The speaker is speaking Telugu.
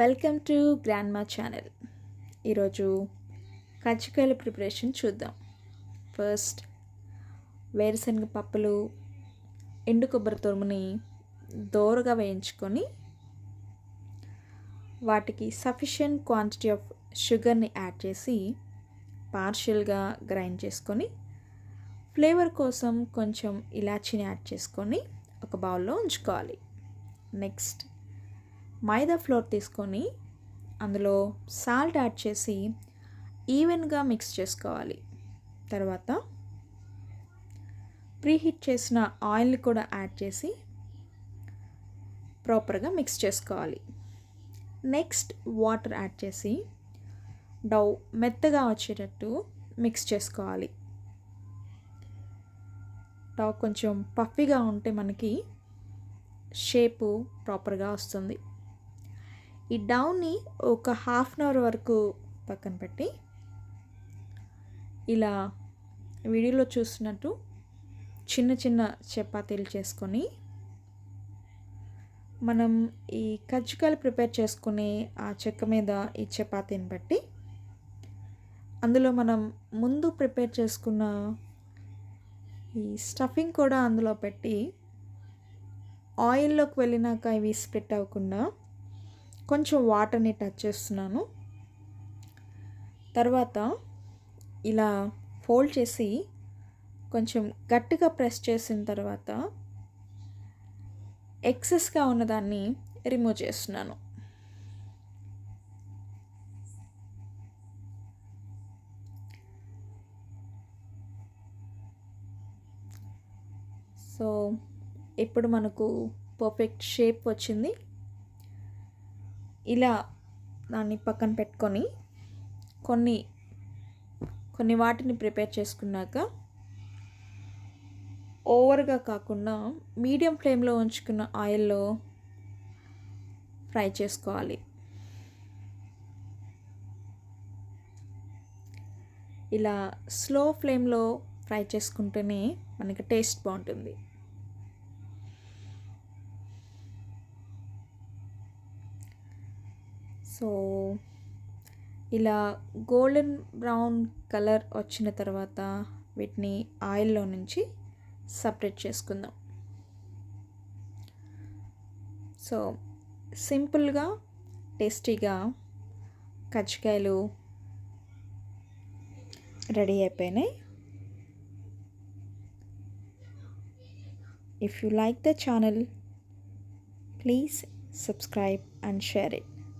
వెల్కమ్ టు గ్రాండ్ మా ఛానల్. ఈరోజు కజ్జికాయల ప్రిపరేషన్ చూద్దాం. ఫస్ట్ వేరుశనగ పప్పులు ఎండు కొబ్బరి తురుముని దోరగా వేయించుకొని వాటికి సఫిషియంట్ క్వాంటిటీ ఆఫ్ షుగర్ని యాడ్ చేసి పార్షియల్గా గ్రైండ్ చేసుకొని ఫ్లేవర్ కోసం కొంచెం ఇలాచీని యాడ్ చేసుకొని ఒక బౌల్లో ఉంచుకోవాలి. నెక్స్ట్ మైదా ఫ్లోర్ తీసుకొని అందులో సాల్ట్ యాడ్ చేసి ఈవెన్గా మిక్స్ చేసుకోవాలి. తర్వాత ప్రీహీట్ చేసిన ఆయిల్ని కూడా యాడ్ చేసి ప్రాపర్గా మిక్స్ చేసుకోవాలి. నెక్స్ట్ వాటర్ యాడ్ చేసి డౌ మెత్తగా వచ్చేటట్టు మిక్స్ చేసుకోవాలి. డౌ కొంచెం పఫీగా ఉంటే మనకి షేపు ప్రాపర్గా వస్తుంది. ఈ డౌన్ని ఒక హాఫ్ అన్ అవర్ వరకు పక్కన పెట్టి ఇలా వీడియోలో చూస్తున్నట్టు చిన్న చిన్న చపాతీలు చేసుకొని మనం ఈ కజ్జికాయలు ప్రిపేర్ చేసుకునే ఆ చెక్క మీద ఈ చపాతీని బట్టి అందులో మనం ముందు ప్రిపేర్ చేసుకున్న ఈ స్టఫింగ్ కూడా అందులో పెట్టి ఆయిల్లోకి వెళ్ళినాక ఇవి స్ప్లిట్ అవ్వకుండా కొంచెం వాటర్ని టచ్ చేస్తున్నాను. తర్వాత ఇలా ఫోల్డ్ చేసి కొంచెం గట్టిగా ప్రెస్ చేసిన తర్వాత ఎక్సెస్గా ఉన్నదాన్ని రిమూవ్ చేస్తున్నాను. సో ఇప్పుడు మనకు పర్ఫెక్ట్ షేప్ వచ్చింది. ఇలా దాన్ని పక్కన పెట్టుకొని కొన్ని కొన్ని వాటిని ప్రిపేర్ చేసుకున్నాక ఓవర్గా కాకుండా మీడియం ఫ్లేమ్లో ఉంచుకున్న ఆయిల్లో ఫ్రై చేసుకోవాలి. ఇలా స్లో ఫ్లేమ్లో ఫ్రై చేసుకుంటేనే మనకి టేస్ట్ బాగుంటుంది. సో ఇలా గోల్డెన్ బ్రౌన్ కలర్ వచ్చిన తర్వాత వీటిని ఆయిల్లో నుంచి సపరేట్ చేసుకుందాం. సో సింపుల్గా టేస్టీగా కజ్జికాయలు రెడీ అయిపోయినాయి. If you like the channel please subscribe and share it